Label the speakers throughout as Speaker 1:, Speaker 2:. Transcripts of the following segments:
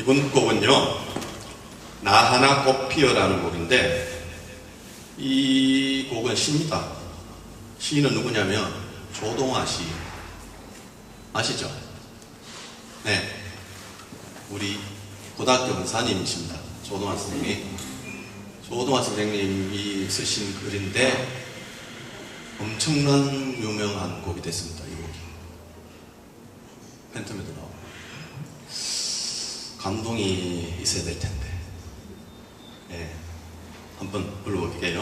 Speaker 1: 이번 곡은요, 나 하나 꽃 피어라는 곡인데, 이 곡은 시입니다. 시인은 누구냐면, 조동아 시. 아시죠? 네. 우리 고등학교 강사님이십니다. 조동아 선생님이. 조동아 선생님이 쓰신 글인데, 엄청난 유명한 곡이 됐습니다. 이 곡이. 팬텀에도. 감동이 있어야 될 텐데. 예. 한번 불러볼게요.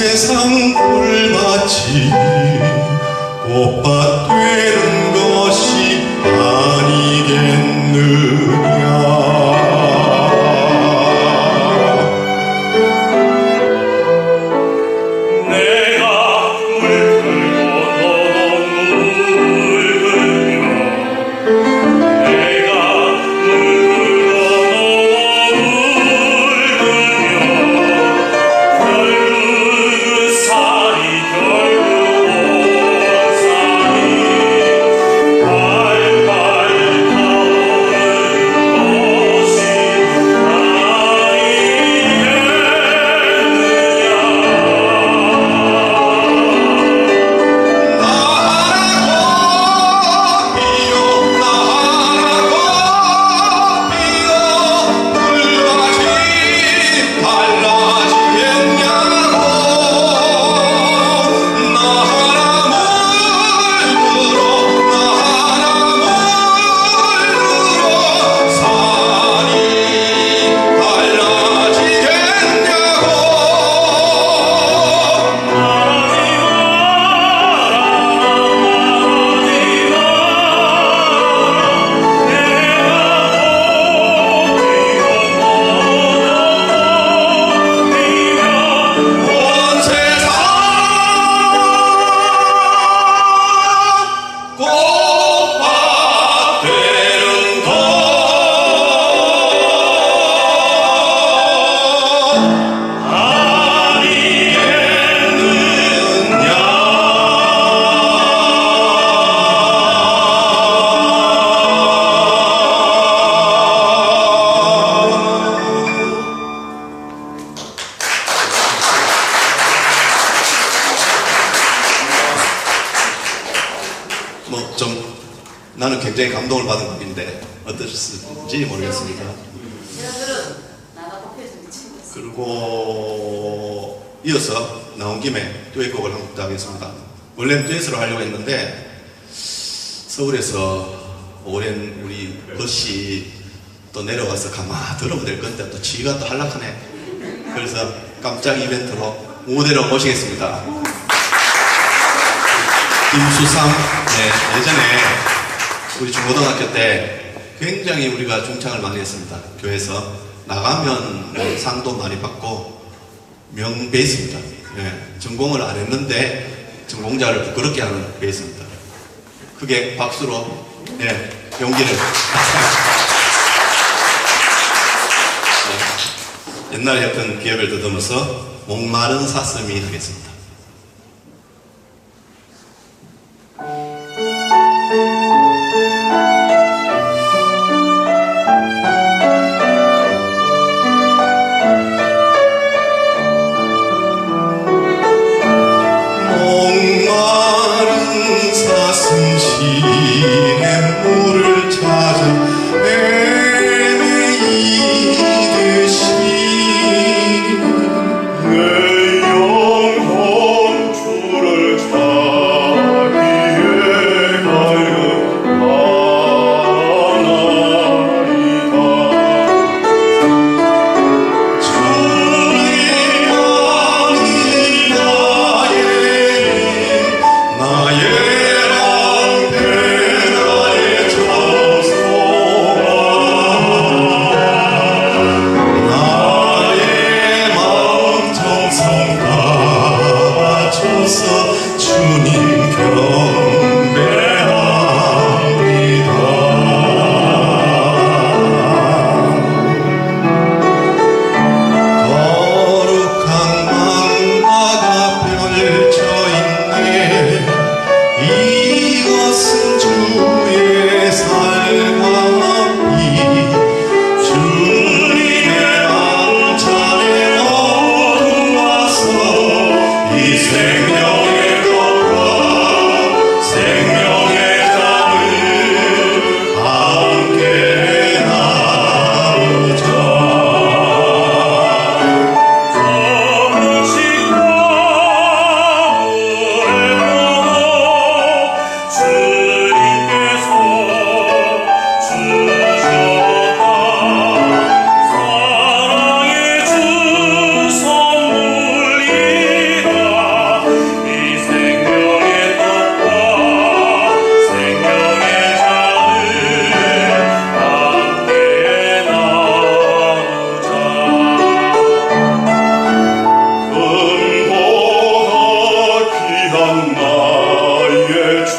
Speaker 1: 세상 불밭이 꽃밭 되는 것이 아니겠느냐 나는 굉장히 감동을 받은 곡인데 어떠셨는지 모르겠습니다. 그리고 이어서 나온 김에 듀엣곡을 한 곡도 하겠습니다. 원래는 듀엣으로 하려고 했는데 서울에서 오랜 우리 버시 또 내려와서 가만 들어보면 될 건데 또 지가 또 한락하네. 그래서 깜짝 이벤트로 무대로 모시겠습니다. 김수상, 네, 예전에 우리 중고등학교 때 굉장히 우리가 중창을 많이 했습니다. 교회에서 나가면 뭐 상도 많이 받고 명 베이스입니다. 예, 전공을 안 했는데 전공자를 부끄럽게 하는 베이스입니다. 크게 박수로 예, 용기를 네, 옛날에 했던 기억을 더듬어서 목마른 사슴이 하겠습니다.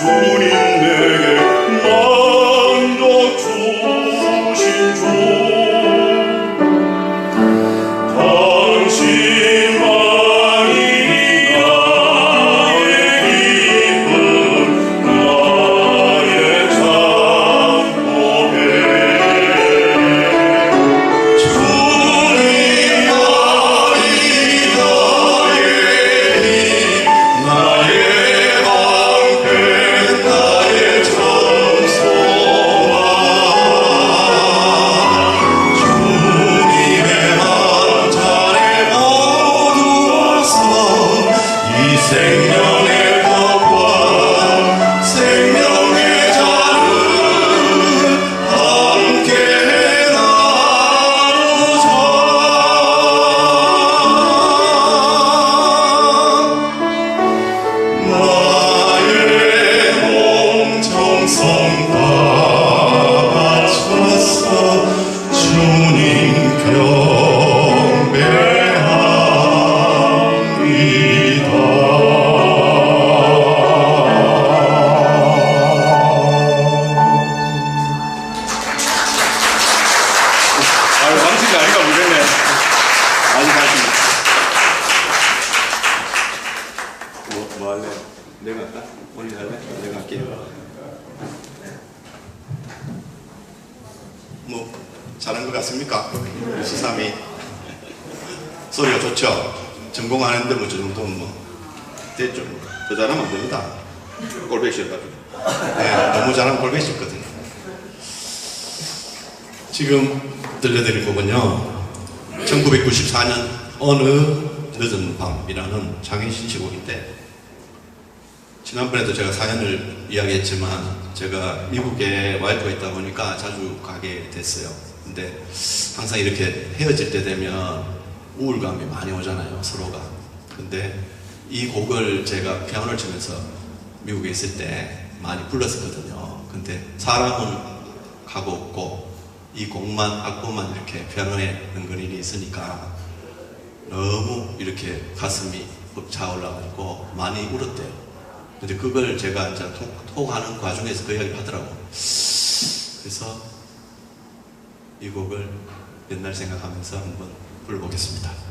Speaker 1: 주님
Speaker 2: 내게
Speaker 1: 뭐, 뭐 할래? 내가 할까? 언니 할래? 내가 할게. 뭐 잘한 것 같습니까? 수삼이 소리가 좋죠? 전공하는데 뭐 저 정도면 뭐 대충 더 잘하면 안 됩니다.
Speaker 2: 꼴배기였가지고.
Speaker 1: 네, 너무 잘하면 골배셨거든요. 지금 들려드릴 곡은요. 1994년 어느 늦은 밤이라는 장인 신시곡인데 지난번에도 제가 사연을 이야기했지만 제가 미국에 와이프가 있다 보니까 자주 가게 됐어요. 근데 항상 이렇게 헤어질 때 되면 우울감이 많이 오잖아요, 서로가. 근데 이 곡을 제가 피아노를 치면서 미국에 있을 때 많이 불렀었거든요. 근데 사람은 가고 없고 이 곡만, 악보만 이렇게 피아노에 은근히 있으니까 너무 이렇게 가슴이 벅차 올라가지고 많이 울었대요. 근데 그걸 제가 이제 톡, 톡하는 과정에서 그 이야기를 하더라고. 그래서 이 곡을 옛날 생각하면서 한번 불러보겠습니다.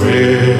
Speaker 1: 사랑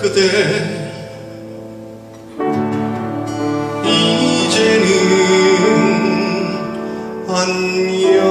Speaker 1: 그대. 이제는 안녕